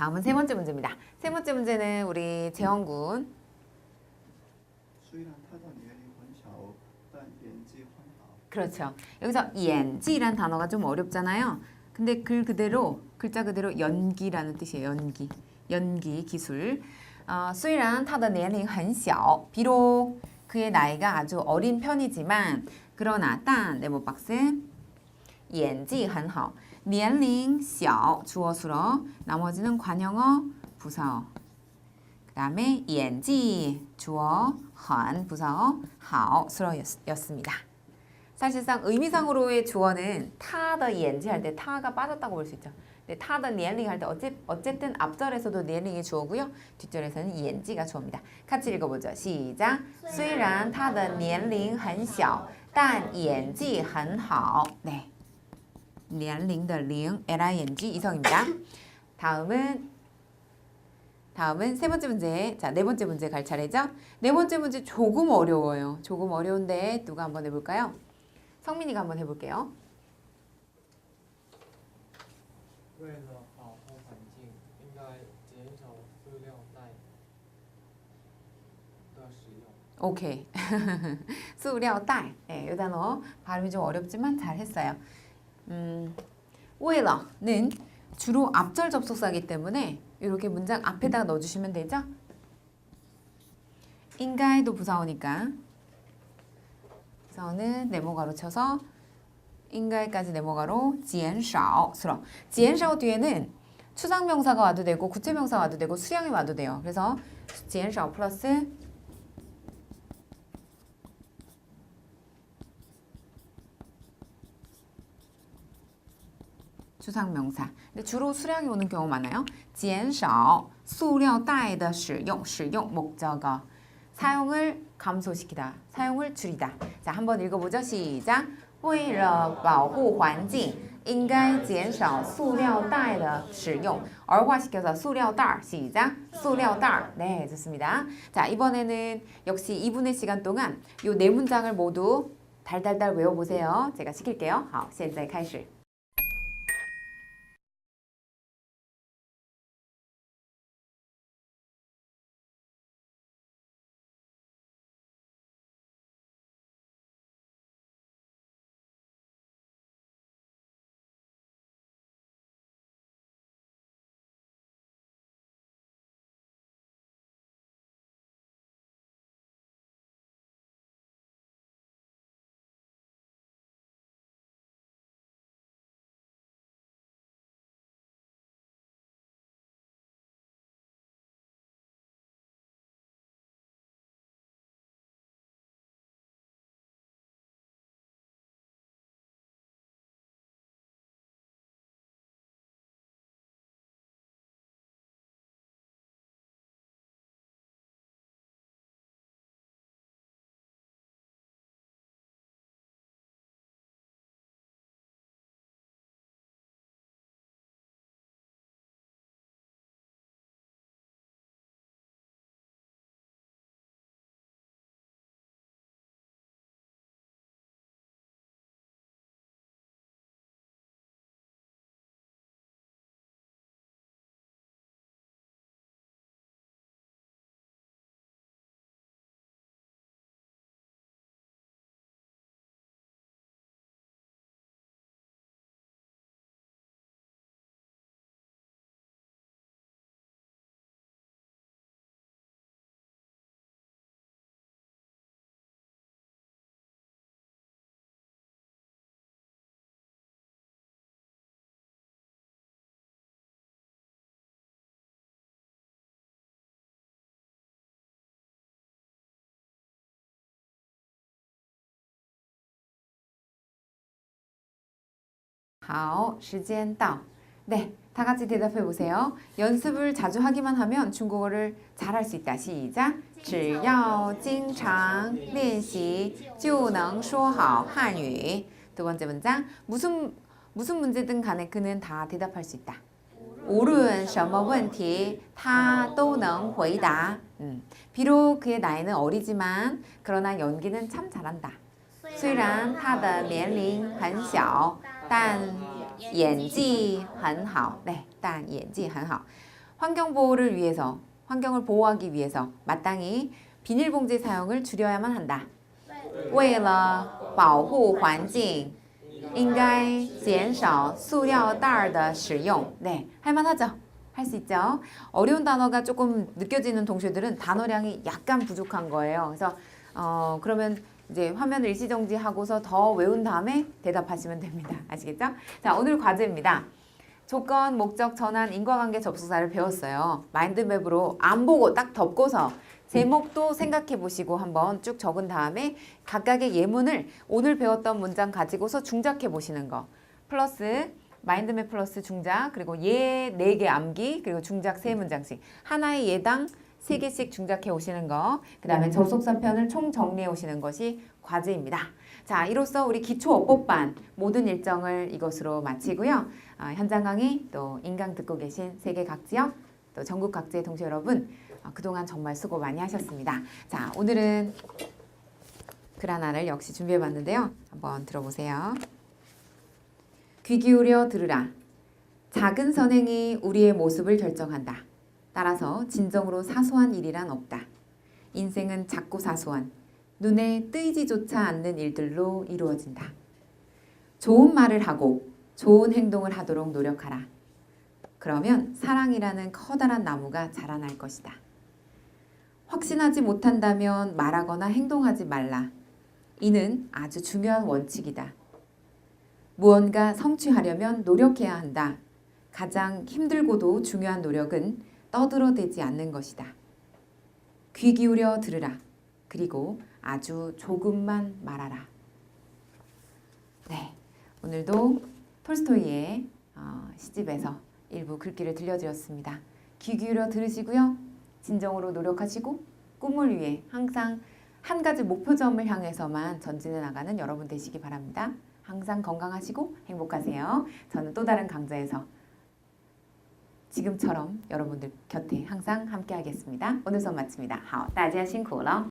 다음은 세 번째 문제입니다. 세 번째 문제는 우리 재원 군 虽然他的年龄很小，但演技很好。 그렇죠. 여기서 연기란 단어가 좀 어렵잖아요. 근데 글 그대로 글자 그대로 연기라는 뜻이에요. 연기. 연기 기술. 어, 虽然他的年龄很小 비록 그의 나이가 아주 어린 편이지만 그러나 딴 네모 박스 演技很好 年龄小 주어 수러 나머지는 관형어 부사어 그 다음에 演技 주어 很 부사어 好 수러였습니다. 사실상 의미상으로의 주어는 타더 연지 할 때 타가 빠졌다고 볼 수 있죠. 근데 타더 니엘링 할 때 어째, 어쨌든 앞절에서도 니엘링이 주어고요. 뒷절에서는 연지가 주어입니다. 같이 읽어보죠. 시작. 虽然他的年龄很小但演技很好 네. 네, 리안링 더 리응 ling 이성입니다. 다음은 다음은 세 번째 문제. 자, 네 번째 문제 갈 차례죠. 네 번째 문제 조금 어려워요. 조금 어려운데 누가 한번 해볼까요? 성민이가 한번 해볼게요. 오케이. 수우려 딸. 네, 이 단어 발음이 좀 어렵지만 잘 했어요. 음, 오에라는 주로 앞절 접속사기 때문에 이렇게 문장 앞에다가 넣어주시면 되죠? 인가에도 부사오니까 저는 네모가로 쳐서 인가에까지 네모가로 지엔샤오스러 지엔샤오 뒤에는 추상명사가 와도 되고 구체명사 와도 되고 수양이 와도 돼요. 그래서 지엔샤오 플러스 추상명사. 근데 주로 수량이 오는 경우 많아요. 减少塑料袋的使用,使用 목적어. 사용을 감소시키다. 사용을 줄이다. 자, 한번 읽어보죠. 시작. 为了保护环境应该减少塑料袋的使用. 얼화시켜서 塑料袋. 시작. 塑料袋. 네, 좋습니다. 자, 이번에는 역시 2분의 시간 동안 이 네 문장을 모두 달달달 외워보세요. 제가 시킬게요. 好,现在开始. 하, 时间到. 네, 다 같이 대답해 보세요. 연습을 자주 하기만 하면 중국어를 잘할 수 있다. 시작. 只要经常练习就能说好汉语. 두 번째 문장. 무슨 무슨 문제든 간에 그는 다 대답할 수 있다. 无论什么问题他都能回答. 음, 비록 그의 나이는 어리지만 그러나 연기는 참 잘한다. 虽然他的年龄很小 但演技很好. 네, 但演技很好. 환경 보호를 위해서, 환경을 보호하기 위해서 마땅히 비닐봉지 사용을 줄여야만 한다. 为了保护环境应该减少塑料袋儿的使用. 네, 할만하죠? 할 수 있죠? 어려운 단어가 조금 느껴지는 동시들은 단어량이 약간 부족한 거예요. 그래서 어, 그러면 이제 화면을 일시정지하고서 더 외운 다음에 대답하시면 됩니다. 아시겠죠? 자, 오늘 과제입니다. 조건, 목적, 전환, 인과관계 접속사를 배웠어요. 마인드맵으로 안 보고 딱 덮고서 제목도 생각해 보시고 한번 쭉 적은 다음에 각각의 예문을 오늘 배웠던 문장 가지고서 중작해 보시는 거. 플러스 마인드맵 플러스 중작 그리고 예 네 개 암기 그리고 중작 세 문장씩 하나의 예당 세 개씩 중작해 오시는 거. 그 다음에 접속사 편을 총 정리해 오시는 것이 과제입니다. 자, 이로써 우리 기초 어법반 모든 일정을 이것으로 마치고요. 아, 현장 강의 또 인강 듣고 계신 세계 각 지역 또 전국 각지의 동시 여러분 아, 그동안 정말 수고 많이 하셨습니다. 자, 오늘은 글 하나를 역시 준비해 봤는데요. 한번 들어보세요. 귀 기울여 들으라. 작은 선행이 우리의 모습을 결정한다. 따라서 진정으로 사소한 일이란 없다. 인생은 작고 사소한 눈에 뜨이지조차 않는 일들로 이루어진다. 좋은 말을 하고 좋은 행동을 하도록 노력하라. 그러면 사랑이라는 커다란 나무가 자라날 것이다. 확신하지 못한다면 말하거나 행동하지 말라. 이는 아주 중요한 원칙이다. 무언가 성취하려면 노력해야 한다. 가장 힘들고도 중요한 노력은 떠들어대지 않는 것이다. 귀 기울여 들으라. 그리고 아주 조금만 말하라. 네, 오늘도 톨스토이의 어, 시집에서 일부 글귀를 들려드렸습니다. 귀 기울여 들으시고요. 진정으로 노력하시고 꿈을 위해 항상 한 가지 목표점을 향해서만 전진해 나가는 여러분 되시기 바랍니다. 항상 건강하시고 행복하세요. 저는 또 다른 강좌에서 지금처럼 여러분들 곁에 항상 함께 하겠습니다. 오늘 수업 마칩니다. 好，大家辛苦了。